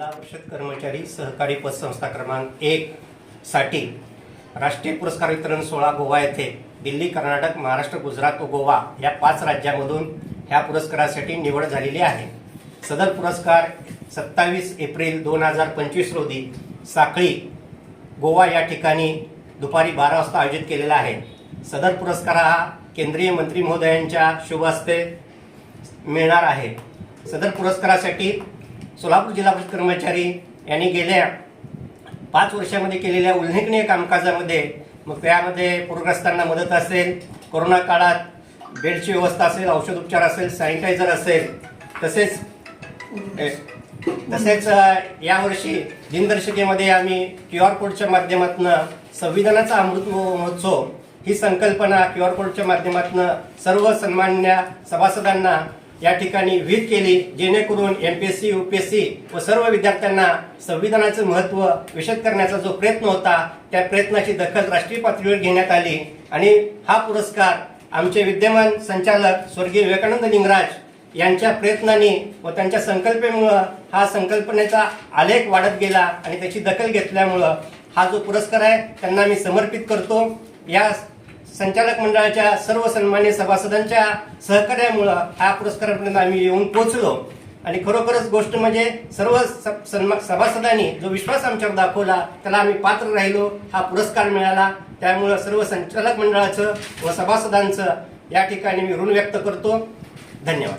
जिल्हा परिषद कर्मचारी सहकारी पतसंस्था क्रमांक एक साठी राष्ट्रीय पुरस्कार वितरण सोहळा गोवा येथे दिल्ली कर्नाटक महाराष्ट्र गुजरात व गोवा या पाच राज्यामधून ह्या पुरस्कारासाठी निवड झालेली आहे. सदर पुरस्कार सत्तावीस एप्रिल दोन हजार पंचवीस रोजी साखळी गोवा या ठिकाणी दुपारी बारा वाजता आयोजित केलेला आहे. सदर पुरस्कार हा केंद्रीय मंत्री महोदयांच्या शुभ हस्ते मिळणार आहे. सदर पुरस्कारासाठी सोलापूर जिल्हा परिषद कर्मचारी यांनी गेल्या पाच वर्षामध्ये केलेल्या उल्लेखनीय कामकाजामध्ये मग त्यामध्ये पूरग्रस्तांना मदत असेल कोरोना काळात बेडची व्यवस्था असेल औषध उपचार असेल सॅनिटायझर असेल तसेच तसेच यावर्षी दिनदर्शिकेमध्ये आम्ही क्यू आर कोडच्या माध्यमातून संविधानाचा अमृत महोत्सव ही संकल्पना क्यू आर कोडच्या माध्यमातून सर्व सन्मान्य सभासदांना या ठिकाणी विहित केली जेणेकरून एमपीएससी युपीएससी व सर्व विद्यार्थ्यांना संविधानाचं महत्त्व विशद करण्याचा जो प्रयत्न होता त्या प्रयत्नाची दखल राष्ट्रीय पातळीवर घेण्यात आली. आणि हा पुरस्कार आमचे विद्यमान संचालक स्वर्गीय विवेकानंद लिंगराज यांच्या प्रयत्नांनी व त्यांच्या संकल्पेमुळं हा संकल्पनेचा आलेख वाढत गेला आणि त्याची दखल घेतल्यामुळं हा जो पुरस्कार आहे त्यांना मी समर्पित करतो. या संचालक मंडळाच्या सर्व सन्मान्य सभासदांच्या सहकार्यामुळं हा पुरस्कारापर्यंत आम्ही येऊन पोहोचलो. आणि खरोखरच गोष्ट म्हणजे सर्व स- सन्मा सभासदांनी जो विश्वास आमच्यावर दाखवला त्याला आम्ही पात्र राहिलो हा पुरस्कार मिळाला. त्यामुळं सर्व संचालक मंडळाचं व सभासदांचं या ठिकाणी मी ऋण व्यक्त करतो. धन्यवाद.